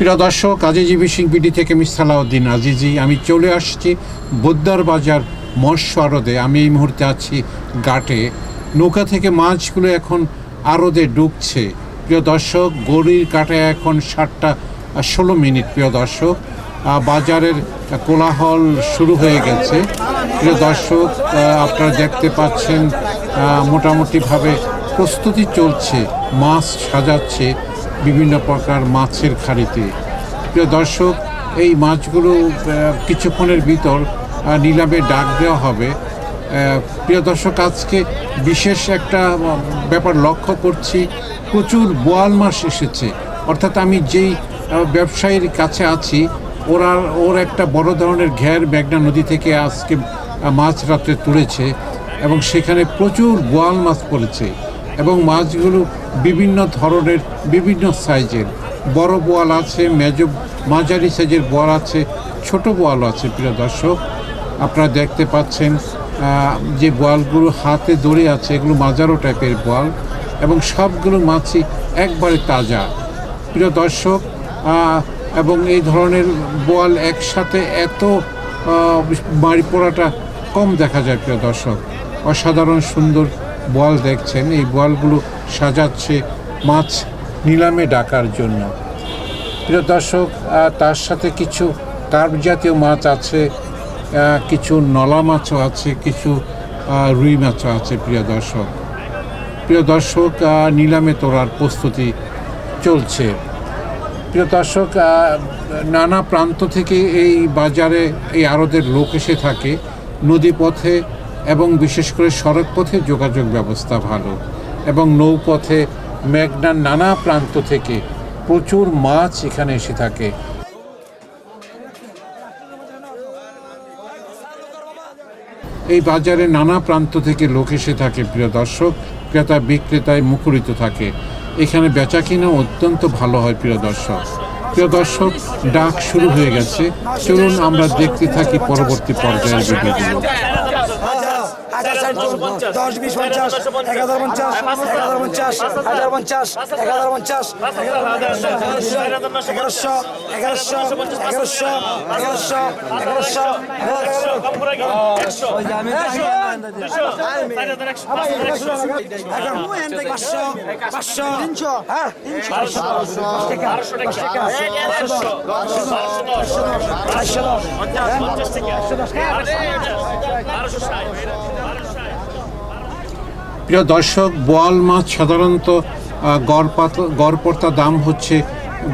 প্রিয় দর্শক, আজিজি সিং বিডি থেকে মিসালাউদ্দিন আজিজি, আমি চলে আসছি বোদ্দার বাজার মৎস্য আড়দে আমি এই মুহূর্তে আছি গাটে নৌকা থেকে মাছগুলো এখন আরদে ডুবছে প্রিয় দর্শক গড়ির কাটায় এখন সাতটা ষোলো মিনিট। প্রিয় দর্শক বাজারের কোলাহল শুরু হয়ে গেছে। প্রিয় দর্শক আপনারা দেখতে পাচ্ছেন মোটামুটিভাবে প্রস্তুতি চলছে, মাছ সাজাচ্ছে। বিভিন্ন প্রকার মাছের খাড়িতে। প্রিয় দর্শক, এই মাছগুলো কিছুক্ষণের ভিতর নিলামে ডাক দেওয়া হবে। প্রিয় দর্শক, আজকে বিশেষ একটা ব্যাপার লক্ষ্য করছি। প্রচুর বোয়াল মাছ এসেছে। অর্থাৎ আমি যেই ব্যবসায়ীর কাছে আছি, ওরা, ওর একটা বড় ধরনের ঘের মেঘনা নদী থেকে আজকে মাছ রাত্রে তুলেছে এবং সেখানে প্রচুর বোয়াল মাছ পড়েছে এবং মাছগুলো বিভিন্ন ধরনের, বিভিন্ন সাইজের। বড় বোয়াল আছে, মেজ, মাঝারি সাইজের বোয়াল আছে, ছোট বোয়াল আছে, প্রিয় দর্শক। আপনারা দেখতে পাচ্ছেন যে বোয়ালগুলো হাতে দড়ে আছে, এগুলো মাজারো টাইপের বোয়াল এবং সবগুলো মাছই একবারে তাজা। প্রিয় দর্শক এবং এই ধরনের বোয়াল একসাথে এত মারি পড়াটা কম দেখা যায়, প্রিয় দর্শক। অসাধারণ সুন্দর বোয়াল দেখছেন। এই বোয়ালগুলো সাজাচ্ছে মাছ নিলামে ডাকার জন্য। প্রিয় দর্শক তার সাথে কিছু কার্প জাতীয় মাছ আছে কিছু নলা মাছও আছে, কিছু রুই মাছও আছে, প্রিয় দর্শক। প্রিয় দর্শক নিলামে তোলার প্রস্তুতি চলছে। প্রিয় দর্শক নানা প্রান্ত থেকে এই বাজারে এই আড়তের লোক এসে থাকে। নদীপথে এবং বিশেষ করে সড়ক পথে যোগাযোগ ব্যবস্থা ভালো। এবং নৌপথে মেঘনার নানা প্রান্ত থেকে প্রচুর মাছ এখানে এসে থাকে। এই বাজারে নানা প্রান্ত থেকে লোক এসে থাকে, প্রিয় দর্শক। ক্রেতা বিক্রেতায় মুখরিত থাকে। এখানে বেচা কিনা অত্যন্ত ভালো হয়, প্রিয় দর্শক। প্রিয় দর্শক, ডাক শুরু হয়ে গেছে। চলুন আমরা দেখতে থাকি পরবর্তী পর্যায়ের ভিডিওগুলো। দশ বিশ পঞ্চাশ এক হাজার পঞ্চাশ এক হাজার পঞ্চাশ হাজার পঞ্চাশ এক হাজার পঞ্চাশ এগারোশো এগারোশো এগারোশো পাঁচশো পাঁচশো তিনশো হ্যাঁ তিনশো টাকা বারোশো টাকা টাকা প্রিয় দর্শক বোয়াল মাছ সাধারণত গড়পাত গড়পড়তা দাম হচ্ছে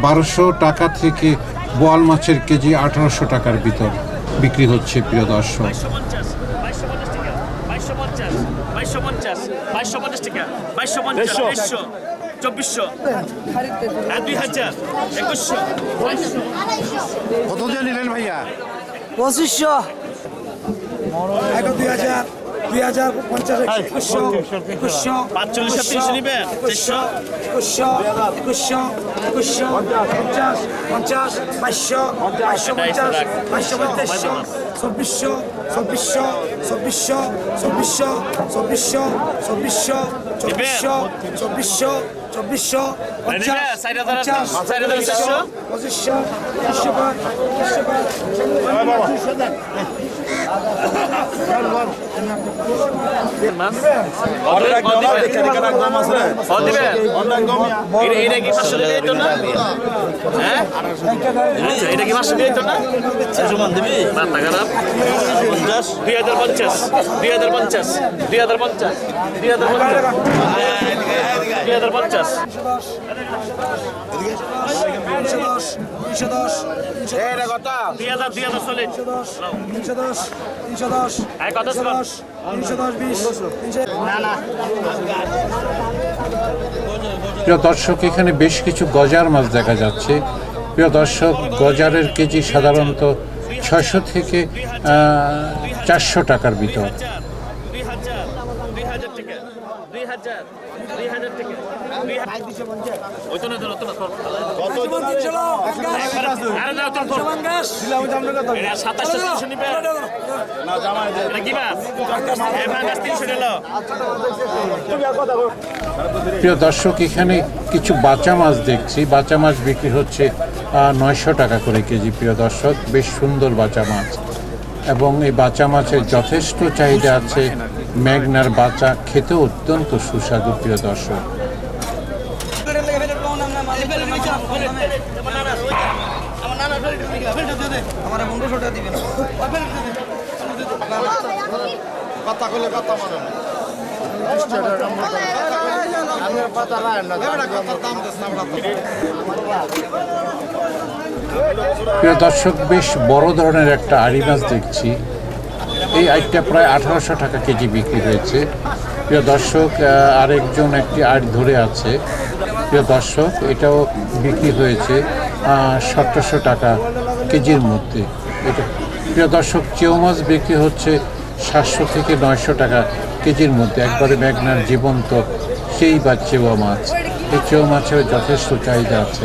বারোশো টাকা থেকে বোয়াল মাছের কেজি আঠারোশো টাকার ভিতর বিক্রি হচ্ছে প্রিয় দর্শক। চব্বিশশো দুই নিলেন ভাইয়া পঁচিশশো দুই হাজার। দুই হাজার পঞ্চাশ একুশশো একুশশো পাঁচচল্লিশ চারশো একুশশো একুশশো একুশশো পঞ্চাশ পঞ্চাশ বাইশশো বাইশশো পঞ্চাশ বাইশশো পঞ্চাশশো চব্বিশশো চব্বিশশো চব্বিশশো চব্বিশশো চব্বিশশো চব্বিশশো চব্বিশশো চব্বিশশো চব্বিশশো হ্যাঁ, পঁচিশশো দুই হাজার পঞ্চাশ দুই হাজার পঞ্চাশ দুই হাজার পঞ্চাশ দুই হাজার পঞ্চাশ। প্রিয় দর্শক, এখানে বেশ কিছু গজার মাছ দেখা যাচ্ছে। প্রিয় দর্শক, গজারের কেজি সাধারণত ছয়শো থেকে চারশো টাকার ভিতর। প্রিয় দর্শক এখানে কিছু বাচ্চা মাছ দেখছি। বাচ্চা মাছ বিক্রি হচ্ছে নয়শো টাকা করে কেজি প্রিয় দর্শক। বেশ সুন্দর বাঁচা মাছ। এবং এই বাঁচা মাছের যথেষ্ট চাহিদা আছে। ম্যাগনার বাঁচা খেতে অত্যন্ত সুস্বাদু, প্রিয় দর্শক। প্রিয় দর্শক, বেশ বড় ধরনের একটা আড়ি মাছ দেখছি। এই আইটটা প্রায় আঠারোশো টাকা কেজি বিক্রি হয়েছে। প্রিয় দর্শক আরেকজন একটি আড় ধরে আছে। প্রিয় দর্শক, এটাও বিক্রি হয়েছে সতেরোশো টাকা কেজির মধ্যে। এটা, প্রিয় দর্শক চেউ মাছ বিক্রি হচ্ছে সাতশো থেকে নয়শো টাকা কেজির মধ্যে। একবারে ম্যাগনার জীবন্ত সেই বা চেওয়া মাছ। এই চেওয়া মাছের যথেষ্ট চাহিদা আছে।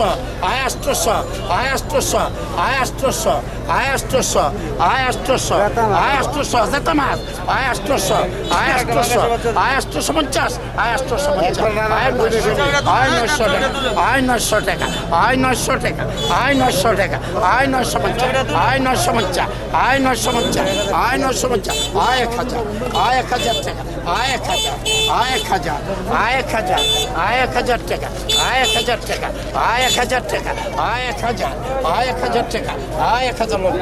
আয়াষ্টশো আয়াষ্টশো আয়াষ্টশো আয়াষ্টশো আয়াষ্টশো আয়াষ্টশো যেত মাছ আয়াষ্টশো আয়াষ্টশো আয়াষ্টশো পঞ্চাশ আয়াষ্টশো পঞ্চাশ আয় নয়শো আয় নয়শো টাকা আয় নয়শো টাকা আয় নয়শো টাকা আয় নয়শো টাকা আয় নয়শো পঞ্চাশ আয় নয়শো পঞ্চাশ আয় নয়শো পঞ্চাশ আয় নয়শো পঞ্চাশ আয় এক হাজার আয় এক হাজার টাকা আয় এক হাজার আয় এক হাজার আয় এক হাজার আয় এক হাজার টাকা আয় এক হাজার টাকা আয় এক হাজার টাকা, আয় এক হাজার, আয় এক হাজার টাকা, আয় এক হাজার লোক।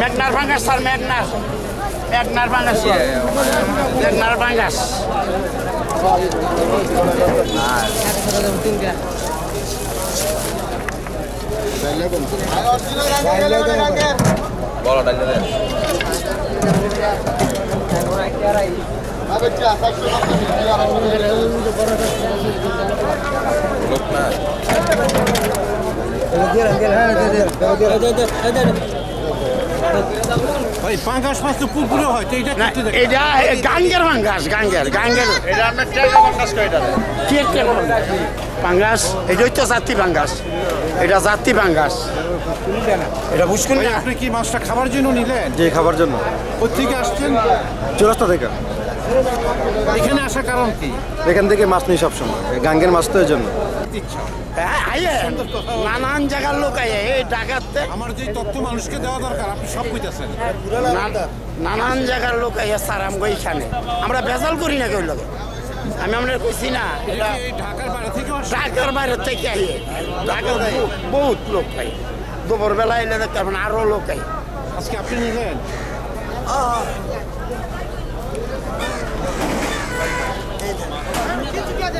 মেঘনার ভাঙ্গাস স্যার, মেঘনার। মেঘনার ভাঙ্গাস মেঘনার ভাঙ্গাস ভাই পাঙ্গাস মাছ তো পুকুরে হয় তো এটা এটা গাঙ্গের ভাঙ্গাস গাঙ্গের গাঙ্গের। এটা আপনার টাকা বাংলাদেশ কয়টা? কি পাঙ্গাস এটাই তো জাতি পাঙ্গাস। এটা জাতি পাঙ্গাস। এটা না? আপনি কি মাছটা খাবার জন্য নিলেন? যে খাবার জন্য। কোথেকে আসছেন? চৌরাস্তা থেকে। এখানে আসার কারণ কি? এখান থেকে মাছ নেই সবসময়। গাঙ্গের মাছ তো এর জন্য। হ্যাঁ, নানান জায়গার লোক আইয়ে। এই ডাকাতে আমার যে তথ্য মানুষকে দেওয়া দরকার আপনি সব কইতেছেন। নানান জায়গার লোক স্যার আমগো আমরা বেজাল করি না কেউ লোকে আমি আমরা কইছি না ঢাকার বাইরে থেকে ঢাকার বাইরে থেকে আইয়ে। ঢাকার বহু- বহুত লোক আই দুপুর বেলা এলে দেখতে পারবেন আরও লোক আজকে আপনি নিলেন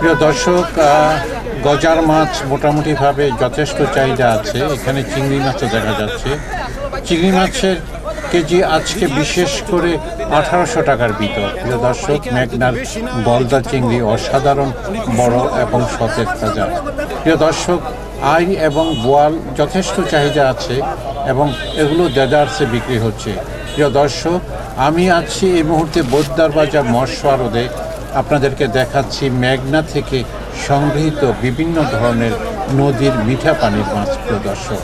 প্রিয় দর্শক গজার মাছ মোটামুটিভাবে যথেষ্ট চাহিদা আছে। এখানে চিংড়ি মাছও দেখা যাচ্ছে। চিংড়ি মাছের কেজি আজকে বিশেষ করে আঠারোশো টাকার ভিতর। প্রিয় দর্শক মেঘনার বলদা চিংড়ি অসাধারণ বড় এবং সতেজ তাজা। প্রিয় দর্শক আই এবং বোয়াল যথেষ্ট চাহিদা আছে এবং এগুলো দেদারসে বিক্রি হচ্ছে। প্রিয় দর্শক, আমি আছি এই মুহূর্তে বোদ্দার বাজার আড়তে আপনাদেরকে দেখাচ্ছি মেঘনা থেকে সংগৃহীত বিভিন্ন ধরনের নদীর মিঠা পানির মাছ, প্রিয় দর্শক।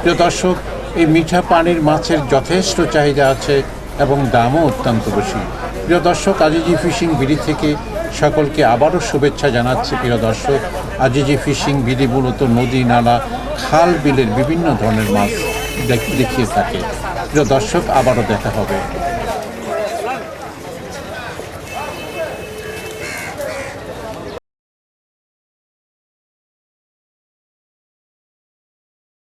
প্রিয় দর্শক, এই মিঠা পানির মাছের যথেষ্ট চাহিদা আছে এবং দামও অত্যন্ত বেশি। প্রিয় দর্শক, আজিজি ফিশিং বিড়ি থেকে সকলকে আবারও শুভেচ্ছা জানাচ্ছি, প্রিয় দর্শক। আজিজি ফিশিং বিধি মূলত নদী, নালা, খাল, বিলের বিভিন্ন ধরনের মাছ দেখ- দেখিয়ে থাকে। প্রিয় দর্শক, আবারও দেখা হবে।